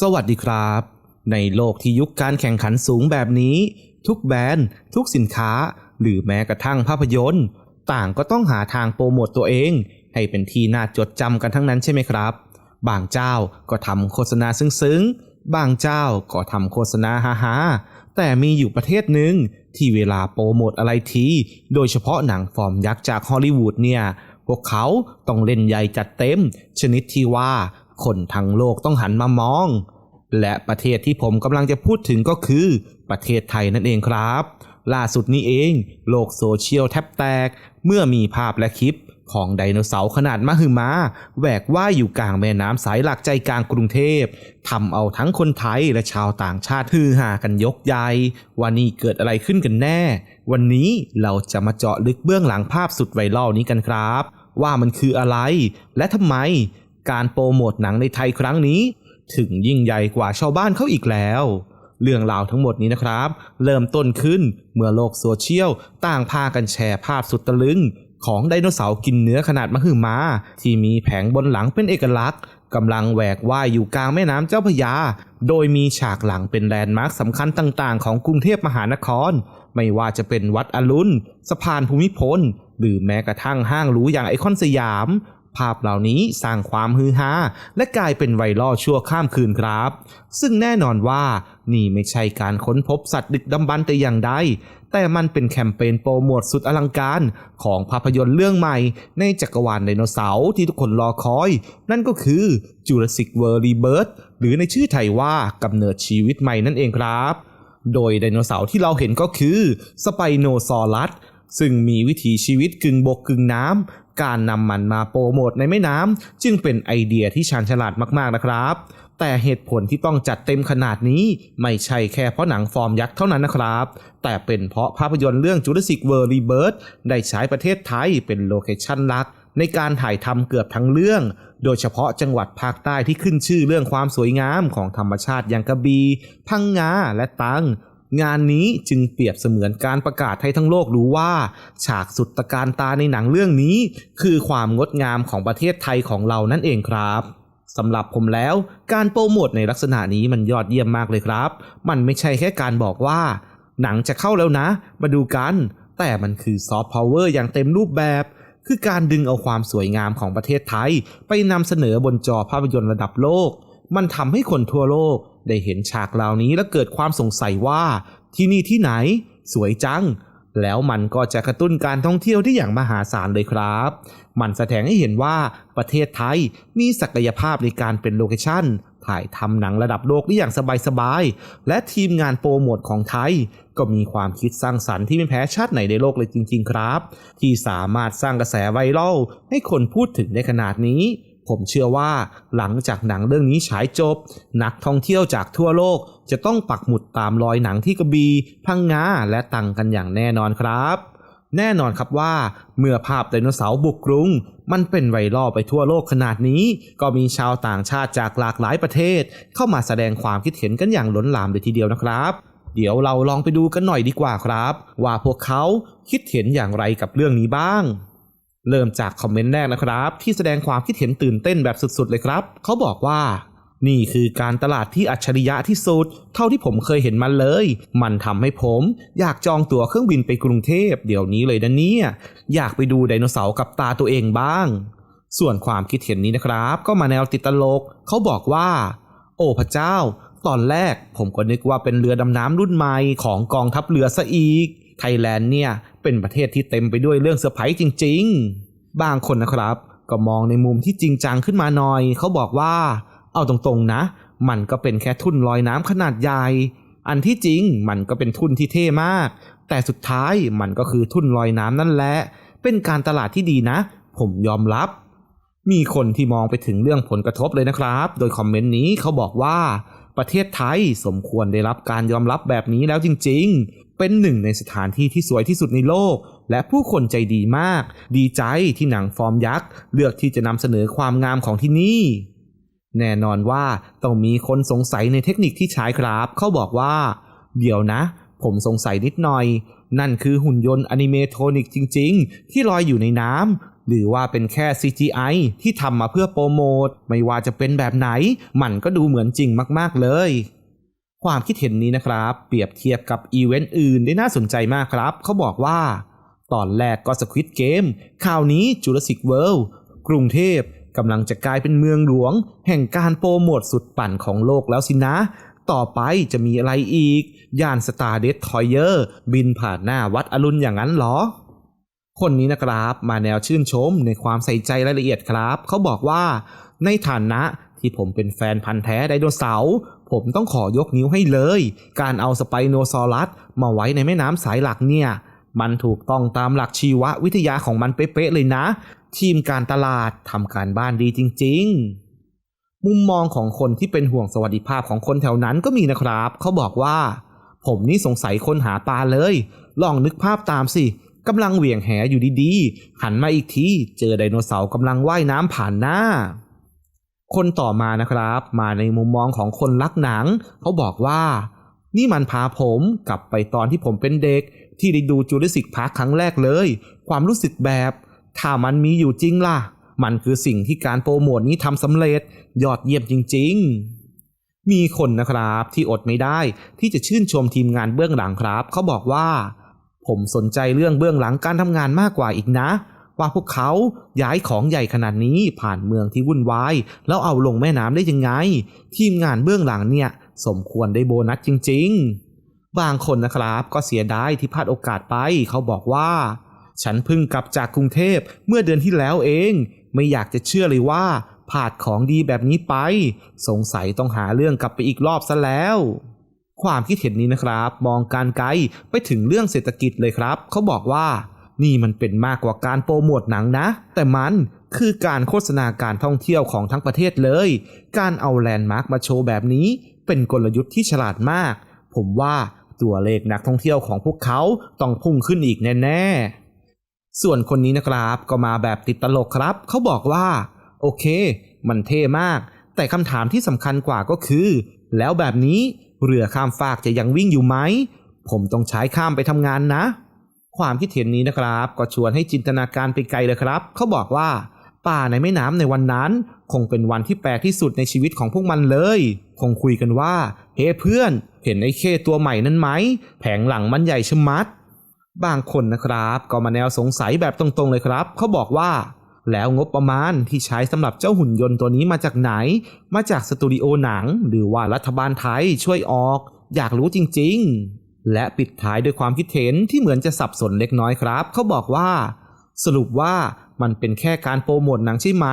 สวัสดีครับ ในโลกที่ยุคการแข่งขันสูงแบบนี้ ทุกแบรนด์ ทุกสินค้า หรือแม้กระทั่งภาพยนตร์ ต่างก็ต้องหาทางโปรโมตตัวเอง ให้เป็นที่น่าจดจำกันทั้งนั้นใช่ไหมครับ บางเจ้าก็ทำโฆษณาซึ้งๆ บางเจ้าก็ทำโฆษณาฮาๆแต่มีอยู่ประเทศหนึ่งที่เวลาโปรโมทอะไรที โดยเฉพาะหนังฟอร์มยักษ์จากฮอลลีวูดเนี่ย พวกเขาต้องเล่นใหญ่จัดเต็ม ชนิดที่ว่า คนทั้งโลกต้องหันมามอง และประเทศที่ผมกำลังจะพูดถึงก็คือประเทศไทยนั่นเองครับ ล่าสุดนี้เอง โลกโซเชียลแทบแตก เมื่อมีภาพและคลิปของไดโนเสาร์ขนาดมหึมาแหวกว่ายอยู่กลางแม่น้ำสายหลักใจกลางกรุงเทพทำเอาทั้งคนไทยและชาวต่างชาติฮือฮากันยกใหญ่ว่านี่เกิดอะไรขึ้นกันแน่ วันนี้เราจะมาเจาะลึกเบื้องหลังภาพสุดไวรัลนี้กันครับ ว่ามันคืออะไร และทำไม การโปรโมทหนังในไทยครั้งนี้ ถึงยิ่งใหญ่กว่าชาวบ้านเขาอีกแล้ว เรื่องราวทั้งหมดนี้นะครับ เริ่มต้นขึ้นเมื่อโลกโซเชียลต่างพากันแชร์ภาพสุดตะลึง ของไดโนเสาร์กินเนื้อขนาดมหึมา ที่มีแผงบนหลังเป็นเอกลักษณ์กำลังแหวกว่ายอยู่กลางแม่น้ำเจ้าพระยา โดยมีฉากหลังเป็นแลนด์มาร์คสำคัญต่างๆ ของกรุงเทพมหานคร ไม่ว่าจะเป็นวัดอรุณ สะพานภูมิพล หรือแม้กระทั่งห้างหรูอย่างไอคอนสยาม ภาพเหล่านี้สร้างความฮือฮาและกลายเป็นไวรัลชั่วข้ามคืนครับ ซึ่งแน่นอนว่านี่ไม่ใช่การค้นพบสัตว์ดึกดำบรรพ์แต่อย่างใด แต่มันเป็นแคมเปญโปรโมทสุดอลังการ ของภาพยนตร์เรื่องใหม่ ในจักรวาลไดโนเสาร์ที่ทุกคนรอคอย นั่นก็คือ Jurassic World Rebirth หรือในชื่อไทยว่ากำเนิดชีวิตใหม่นั่นเองครับ โดยไดโนเสาร์ที่เราเห็นก็คือสไปโนซอรัสซึ่งมีวิถีชีวิตกึ่งบกกึ่งน้ำ การนำมันมาโปรโมทในแม่น้ำจึงเป็นไอเดียที่ชาญฉลาดมากๆนะครับ แต่เหตุผลที่ต้องจัดเต็มขนาดนี้ ไม่ใช่แค่เพราะหนังฟอร์มยักษ์เท่านั้นนะครับ แต่เป็นเพราะภาพยนตร์เรื่อง Jurassic World Rebirth ได้ใช้ประเทศไทยเป็นโลเคชั่นหลักในการถ่ายทำเกือบทั้งเรื่อง โดยเฉพาะจังหวัดภาคใต้ที่ขึ้นชื่อเรื่องความสวยงามของธรรมชาติอย่างกระบี่พังงา และตัง งานนี้จึงเปรียบเสมือนการประกาศให้ทั้งโลกรู้ว่า ฉากสุดตะการตาในหนังเรื่องนี้ คือความงดงามของประเทศไทยของเรานั่นเองครับสำหรับผมแล้ว การโปรโมทในลักษณะนี้มันยอดเยี่ยมมากเลยครับ มันไม่ใช่แค่การบอกว่า หนังจะเข้าแล้วนะ มาดูกัน แต่มันคือซอฟต์พาวเวอร์อย่างเต็มรูปแบบ คือการดึงเอาความสวยงามของประเทศไทย ไปนำเสนอบนจอภาพยนตร์ระดับโลก มันทำให้คนทั่วโลก ได้เห็นฉากเหล่านี้และเกิดความสงสัยว่าที่นี่ที่ไหน สวยจัง แล้วมันก็จะกระตุ้นการท่องเที่ยวที่อย่างมหาศาลเลยครับ มันแสดงให้เห็นว่าประเทศไทยมีศักยภาพในการเป็นโลเคชั่นถ่ายทำหนังระดับโลกได้อย่างสบายๆ และทีมงานโปรโมทของไทย ก็มีความคิดสร้างสรรค์ที่ไม่แพ้ชาติไหนในโลกเลยจริง ๆ ครับ ที่สามารถสร้างกระแสไวรัลให้คนพูดถึงได้ขนาดนี้ ผมเชื่อว่าหลังจากหนังเรื่องนี้ฉายจบ นักท่องเที่ยวจากทั่วโลกจะต้องปักหมุดตามรอยหนังที่กระบี่พังงาและตังกันอย่างแน่นอนครับ แน่นอนครับว่า เมื่อภาพไดโนเสาร์บุกกรุง มันเป็นไวรัลไปทั่วโลกขนาดนี้ ก็มีชาวต่างชาติจากหลากหลายประเทศ เข้ามาแสดงความคิดเห็นกันอย่างล้นหลามเลยทีเดียวนะครับเดี๋ยวเราลองไปดูกันหน่อยดีกว่าครับ ว่าพวกเขาคิดเห็นอย่างไรกับเรื่องนี้บ้าง เริ่มจากคอมเมนต์แรกนะครับ ที่แสดงความคิดเห็นตื่นเต้นแบบสุดๆ เลยครับ เขาบอกว่า นี่คือการตลาดที่อัจฉริยะที่สุด เท่าที่ผมเคยเห็นมันเลย มันทำให้ผม อยากจองตั๋วเครื่องบินไปกรุงเทพเดี๋ยวนี้เลยนะเนี่ย อยากไปดูไดโนเสาร์กับตาตัวเองบ้าง ส่วนความคิดเห็นนี้นะครับ ก็มาแนวติดตลก เขาบอกว่า โอ้พระเจ้า ตอนแรกผมก็นึกว่าเป็นเรือดำน้ำรุ่นใหม่ของกองทัพเรือซะอีกไทยแลนด์เนี่ย เป็นประเทศที่เต็มไปด้วยเรื่องเซอร์ไพรส์จริง ๆ บางคนนะครับ ก็มองในมุมที่จริงจังขึ้นมาหน่อย เขาบอกว่า เอาตรงๆนะ มันก็เป็นแค่ทุ่นลอยน้ำขนาดใหญ่ อันที่จริงมันก็เป็นทุ่นที่เท่มาก แต่สุดท้ายมันก็คือทุ่นลอยน้ำนั่นแหละ เป็นการตลาดที่ดีนะ ผมยอมรับ มีคนที่มองไปถึงเรื่องผลกระทบเลยนะครับ โดยคอมเมนต์นี้เขาบอกว่าประเทศไทยสมควรได้รับการยอมรับแบบนี้แล้วจริง ๆ เป็นหนึ่งในสถานที่ที่สวยที่สุดในโลก และผู้คนใจดีมาก ดีใจที่หนังฟอร์มยักษ์ เลือกที่จะนำเสนอความงามของที่นี่ แน่นอนว่าต้องมีคนสงสัยในเทคนิคที่ใช้ครับ เขาบอกว่า เดี๋ยวนะ ผมสงสัยนิดหน่อย นั่นคือหุ่นยนต์อนิเมโทนิกจริง ๆ ที่ลอยอยู่ในน้ำหรือว่าเป็นแค่ CGI ที่ทำมาเพื่อโปรโมท ไม่ว่าจะเป็นแบบไหน มันก็ดูเหมือนจริงมาก ๆ เลย ความคิดเห็นนี้นะครับ เปรียบเทียบกับอีเวนต์อื่นได้น่าสนใจมากครับ เขาบอกว่า ตอนแรกก็สควิตเกมคราวนี้จูราสสิกเวิลด์กรุงเทพกำลังจะกลายเป็นเมืองหลวง แห่งการโปรโมทสุดปั่นของโลกแล้วสินะ ต่อไปจะมีอะไรอีก ย่านสตาร์เดสทอยเยอร์ บินผ่านหน้าวัดอรุณอย่างนั้นหรอ คนนี้นะครับมาแนวชื่นชมในความใส่ใจรายละเอียดครับ เขาบอกว่า ในฐานะที่ผมเป็นแฟนพันธ์แท้ไดโนเสาร์ ผมต้องขอยกนิ้วให้เลย การเอาสไปโนซอรัสมาไว้ในแม่น้ำสายหลักเนี่ย มันถูกต้องตามหลักชีววิทยาของมันเป๊ะๆเลยนะ ทีมการตลาดทำการบ้านดีจริง ๆ มุมมองของคนที่เป็นห่วงสวัสดิภาพของคนแถวนั้นก็มีนะครับ เขาบอกว่า ผมนี่สงสัยคนหาปลาเลย ลองนึกภาพตามสิกำลังเหวี่ยงแหอยู่ดีๆ หันมาอีกที เจอไดโนเสาร์กำลังว่ายน้ำผ่านหน้า คนต่อมานะครับ มาในมุมมองของคนรักหนัง เขาบอกว่า นี่มันพาผมกลับไปตอนที่ผมเป็นเด็ก ที่ได้ดูจูราสสิกพาร์คครั้งแรกเลย ความรู้สึกแบบ ถ้ามันมีอยู่จริงล่ะ มันคือสิ่งที่การโปรโมทนี้ทำสำเร็จยอดเยี่ยมจริง ๆมีคนนะครับที่อดไม่ได้ที่จะชื่นชมทีมงานเบื้องหลังครับ เขาบอกว่า ผมสนใจเรื่องเบื้องหลังการทำงานมากกว่าอีกนะ ว่าพวกเขาย้ายของใหญ่ขนาดนี้ผ่านเมืองที่วุ่นวาย แล้วเอาลงแม่น้ำได้ยังไง ทีมงานเบื้องหลังเนี่ย สมควรได้โบนัสจริง ๆ บางคนนะครับก็เสียดายที่พลาดโอกาสไปเขาบอกว่า ฉันเพิ่งกลับจากกรุงเทพเมื่อเดือนที่แล้วเอง ไม่อยากจะเชื่อเลยว่าพลาดของดีแบบนี้ไป สงสัยต้องหาเรื่องกลับไปอีกรอบซะแล้วความคิดเห็นนี้นะครับ มองการไกลไปถึงเรื่องเศรษฐกิจเลยครับ เขาบอกว่า นี่มันเป็นมากกว่าการโปรโมทหนังนะ แต่มันคือการโฆษณาการท่องเที่ยวของทั้งประเทศเลย การเอาแลนด์มาร์คมาโชว์แบบนี้ เป็นกลยุทธ์ที่ฉลาดมาก ผมว่าตัวเลขนักท่องเที่ยวของพวกเขาต้องพุ่งขึ้นอีกแน่ๆ ส่วนคนนี้นะครับก็มาแบบติดตลกครับ เขาบอกว่า โอเค มันเท่มาก แต่คำถามที่สำคัญกว่าก็คือ แล้วแบบนี้เรือข้ามฟากจะยังวิ่งอยู่ไหม ผมต้องใช้ข้ามไปทำงานนะ ความคิดเห็นนี้นะครับ ก็ชวนให้จินตนาการไปไกลเลยครับ เขาบอกว่า ป่าในแม่น้ำในวันนั้น คงเป็นวันที่แปลกที่สุดในชีวิตของพวกมันเลย คงคุยกันว่า เฮ้เพื่อน เห็นไอ้เคตัวใหม่นั้นไหม แผงหลังมันใหญ่ชะมัด บางคนนะครับ ก็มาแนวสงสัยแบบตรงๆเลยครับ เขาบอกว่า แล้วงบประมาณที่ใช้สำหรับเจ้าหุ่นยนต์ตัวนี้มาจากไหน มาจากสตูดิโอหนัง หรือว่ารัฐบาลไทยช่วยออก อยากรู้จริง ๆ และปิดท้ายด้วยความคิดเห็นที่เหมือนจะสับสนเล็กน้อยครับ เขาบอกว่า สรุปว่ามันเป็นแค่การโปรโมทหนังใช่ไหม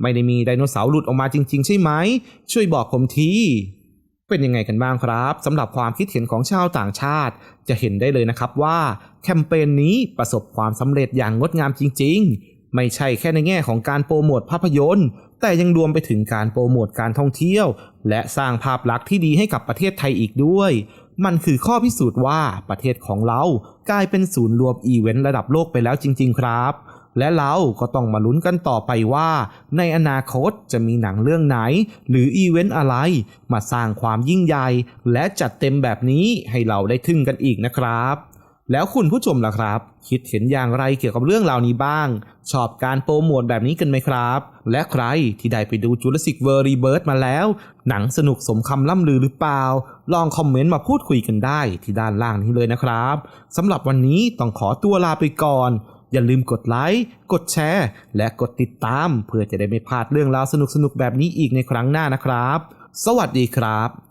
ไม่ได้มีไดโนเสาร์หลุดออกมาจริง ๆ ใช่ไหม ช่วยบอกผมทีเป็นยังไงกันบ้างครับสำหรับความคิดเห็นของชาวต่างชาติ จะเห็นได้เลยนะครับว่า แคมเปญนี้ประสบความสำเร็จอย่างงดงามจริง ๆ ไม่ใช่แค่ในแง่ของการโปรโมทภาพยนตร์ แต่ยังรวมไปถึงการโปรโมทการท่องเที่ยว และสร้างภาพลักษณ์ที่ดีให้กับประเทศไทยอีกด้วย มันคือข้อพิสูจน์ว่าประเทศของเรากลายเป็นศูนย์รวมอีเวนต์ระดับโลกไปแล้วจริง ๆ ครับ และเราก็ต้องมาลุ้นกันต่อไปว่า ในอนาคตจะมีหนังเรื่องไหน หรืออีเวนต์อะไร มาสร้างความยิ่งใหญ่และจัดเต็มแบบนี้ให้เราได้ทึ่งกันอีกนะครับ แล้วคุณผู้ชมล่ะครับ คิดเห็นอย่างไรเกี่ยวกับเรื่องราวนี้บ้าง ชอบการโปรโมทแบบนี้กันไหมครับ และใครที่ได้ไปดู Jurassic World Rebirth มาแล้ว หนังสนุกสมคำล่ำลือหรือเปล่า ลองคอมเมนต์มาพูดคุยกันได้ที่ด้านล่างนี้เลยนะครับสำหรับวันนี้ต้องขอตัวลาไปก่อน อย่าลืมกดไลค์ กดแชร์ และกดติดตาม เพื่อจะได้ไม่พลาดเรื่องราวสนุกๆแบบนี้อีกในครั้งหน้านะครับ สวัสดีครับ